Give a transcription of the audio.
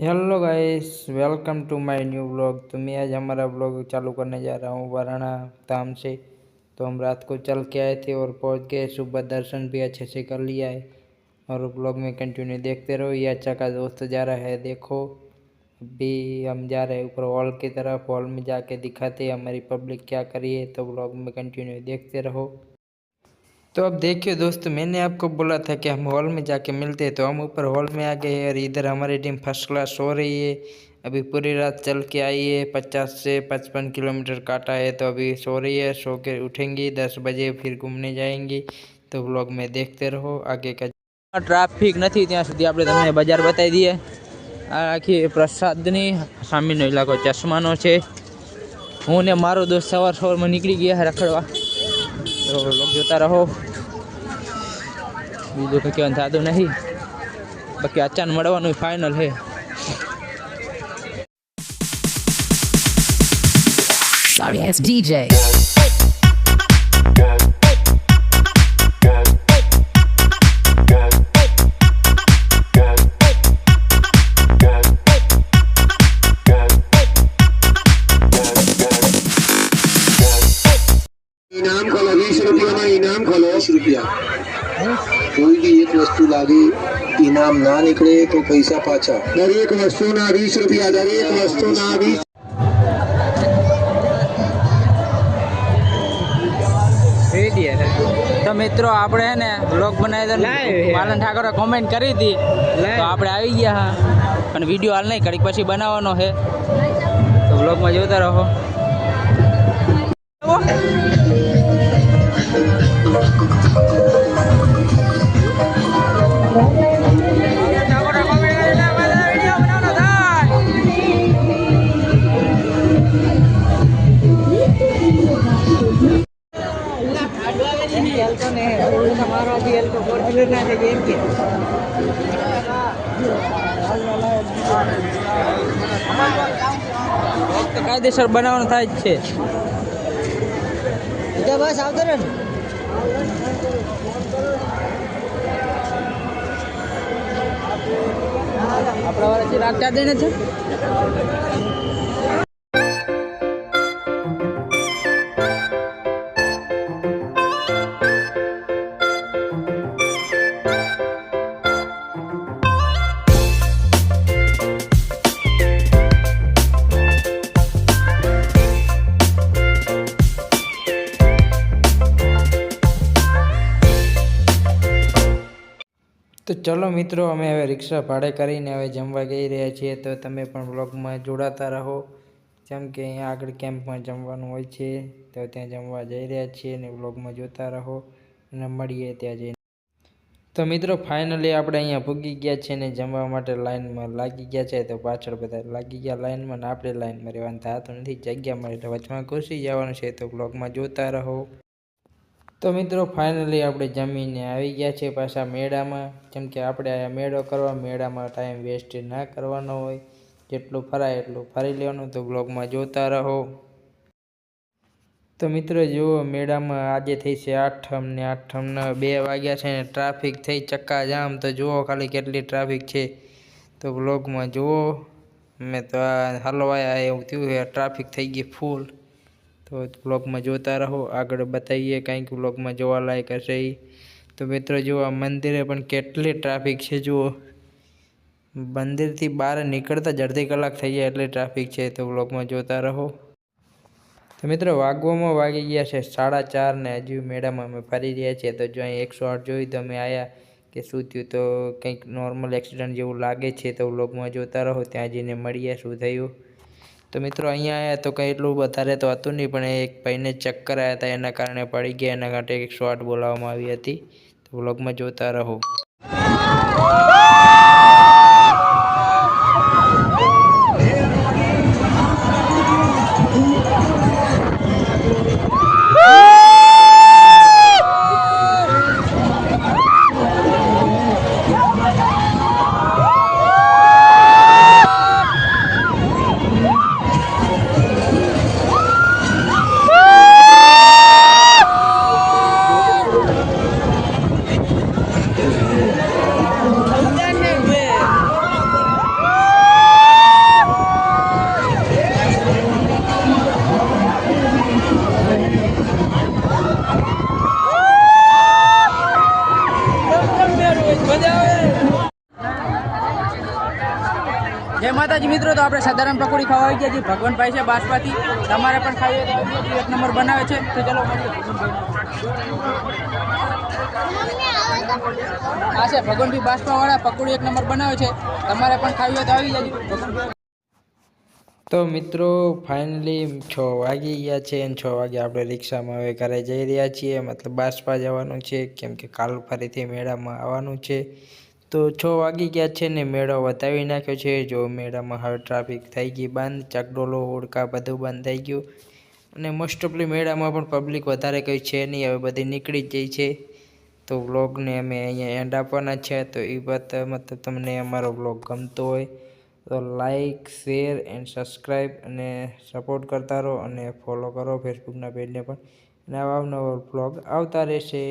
Hello guys welcome to my new blog तो मैं आज हमारा ब्लॉग चालू करने जा रहा हूँ, वाराणा धाम से। तो हम रात को चल के आए थे और पहुँच गए, सुबह दर्शन भी अच्छे से कर लिया है। और ब्लॉग में कंटिन्यू देखते रहो, ये अच्छा का दोस्त जा रहा है, देखो। अभी हम जा रहे हैं ऊपर हॉल की तरफ़ हॉल में जाके दिखाते हमारी पब्लिक क्या करी है तो ब्लॉग में कंटिन्यू देखते रहो। तो अब देखिए दोस्त मैंने आपको बोला था कि हम हॉल में जाके मिलते हैं तो हम ऊपर हॉल में आ गए हैं और इधर हमारी टीम फर्स्ट क्लास सो रही है अभी पूरी रात चल के आई है पचास से पचपन किलोमीटर काटा है तो अभी सो रही है सो के उठेंगी दस बजे फिर घूमने जाएंगी तो व्लॉग में देखते रहो आगे का ટ્રાફિક નથી ત્યાં સુધી આપણે તમને બજાર બતાવી દઈએ આ આખી પ્રસાદની સામેનો ઇલાકો ચશ્માનો છે હું ને મારો દોસ્ત સવાર સવારમાં નીકળી ગયા રખડવા તો લોક જોતા રહો બીજું કંઈ કહેવાનું થતું નહીં બાકી અચાન મળવાનું ફાઇનલ છે Sorry DJ. ઇનામ ખોલો વીસ રૂપિયામાં ઇનામ ખોલો રૂપિયા કોઈ બી એક વસ્તુ લાગે ઇનામ ના નીકળે તો પૈસા પાછા. દરેક વસ્તુના વીસ રૂપિયા દરેક વસ્તુના વીસ. તો મિત્રો આપણે હે ને બ્લોગ બનાવી પાલન ઠાકોરે કોમેન્ટ કરી હતી. તો આપણે આવી ગયા હા. પણ વીડિયો હાલ નહીં કરી પછી બનાવવાનો છે તો બ્લોગમાં જોતા રહો. તો કાયદેસર બનાવવાનું થાય જ છે. બસ આવતો ને. આપણા વાળા રાખતા દઈને છે તો ચલો મિત્રો, અમે હવે રિક્ષા ભાડે કરીને હવે જમવા જઈ રહ્યા છીએ. તો તમે પણ બ્લોગમાં જોડાતા રહો. જેમ કે અહીંયા આગળ કેમ્પમાં જમવાનું હોય છે, તો ત્યાં જમવા જઈ રહ્યા છીએ અને બ્લોગમાં જોતા રહો અને મળીએ ત્યાં જઈને. તો મિત્રો ફાઇનલી આપણે અહીંયા ભૂગી ગયા છે ને જમવા માટે લાઇનમાં લાગી ગયા છે. તો પાછળ બધા લાગી ગયા લાઈનમાં ને આપણે લાઈનમાં રહેવાનું થતું નથી. જગ્યા મળે એટલે વચમાં ઘૂસી જવાનું છે. તો બ્લોગમાં જોતા રહો. તો મિત્રો ફાઇનલી આપણે જમીને આવી ગયા છે પાછા મેળામાં. જેમ કે આપણે આ મેળો કરવા, મેળામાં ટાઈમ વેસ્ટ ના કરવાનો હોય. જેટલું ફરાય એટલું ફરી લેવાનું. તો બ્લોગમાં જોતા રહો. તો મિત્રો, જુઓ, મેળામાં આજે થઈ છે આઠમ ને આઠમના બે વાગ્યા છે ને ટ્રાફિક થઈ ચક્કા જામ તો જુઓ ખાલી કેટલી ટ્રાફિક છે. તો બ્લોગમાં જુઓ. મેં તો આ હલવાયા એવું થયું ટ્રાફિક થઈ ગઈ ફૂલ તો બ્લોગમાં જોતા રહો. આગળ બતાવીએ કંઈક બ્લોગમાં જોવાલાયક હશે. તો મિત્રો જુઓ આ મંદિરે પણ કેટલી ટ્રાફિક છે, જુઓ. મંદિરથી બહાર નીકળતા જ અડધી કલાક થઈ જાય એટલી ટ્રાફિક છે, તો બ્લોગમાં જોતા રહો. તો મિત્રો, વાગવામાં વાગી ગયા છે સાડા ચાર ને હજુ મેળામાં અમે ફરી રહ્યા છીએ. તો જો અહીં એકસો આઠ જોઈ તો અમે આવ્યા કે શું થયું તો કંઈક નોર્મલ એક્સિડન્ટ જેવું લાગે છે, તો વ્લોગમાં જોતા રહો. ત્યાં જઈને મળીએ, શું થયું. તો મિત્રો અહીંયા આવ્યા તો કંઈ એટલું વધારે તો હતું નહીં, પણ એક ભાઈને ચક્કર આવ્યા હતા, એના કારણે પડી ગયા, એના માટે એક શોર્ટ બોલાવવામાં આવી હતી. તો વ્લોગમાં જોતા રહો. જય માતાજી, મિત્રો, તો આપણે સાધારણ પકોડી ખાવા આવી ગયા છીએ. ભગવાનભાઈ છે બાસપાથી તમારે પણ ખાઈએ. એક નંબર બનાવે છે. તો ચલો હા, છે, ભગવાનભાઈ બાસપાવાળા પકોડી એક નંબર બનાવે છે. તમારે પણ ખાવી હોય તો આવી જજો. તો મિત્રો ફાઇનલી છ વાગી ગયા છે અને છ વાગે આપણે રિક્ષામાં હવે ઘરે જઈ રહ્યા છીએ. મતલબ બાસપા જવાનું છે, કેમ કે કાલ ફરીથી મેળામાં આવવાનું છે. તો છ વાગી ગયા છે ને મેળો વધાવી નાખ્યો છે. જો મેળામાં હવે ટ્રાફિક થઈ ગઈ બંધ, ચકડોલો ઓળકા બધું બંધ થઈ ગયું. અને મોસ્ટ ઓફલી મેળામાં પણ પબ્લિક વધારે કંઈ છે નહીં. હવે બધી નીકળી જ જાય છે. તો વ્લોગને અમે અહીંયા એન્ડ આપવાના છે. તો એ વાત, મતલબ તમને અમારો વ્લોગ ગમતો હોય તો લાઈક શેર એન્ડ સબસ્ક્રાઈબ અને સપોર્ટ કરતા રહો અને ફોલો કરો ફેસબુકના પેજને પણ. અને આવા નવા વ્લોગ આવતા રહેશે.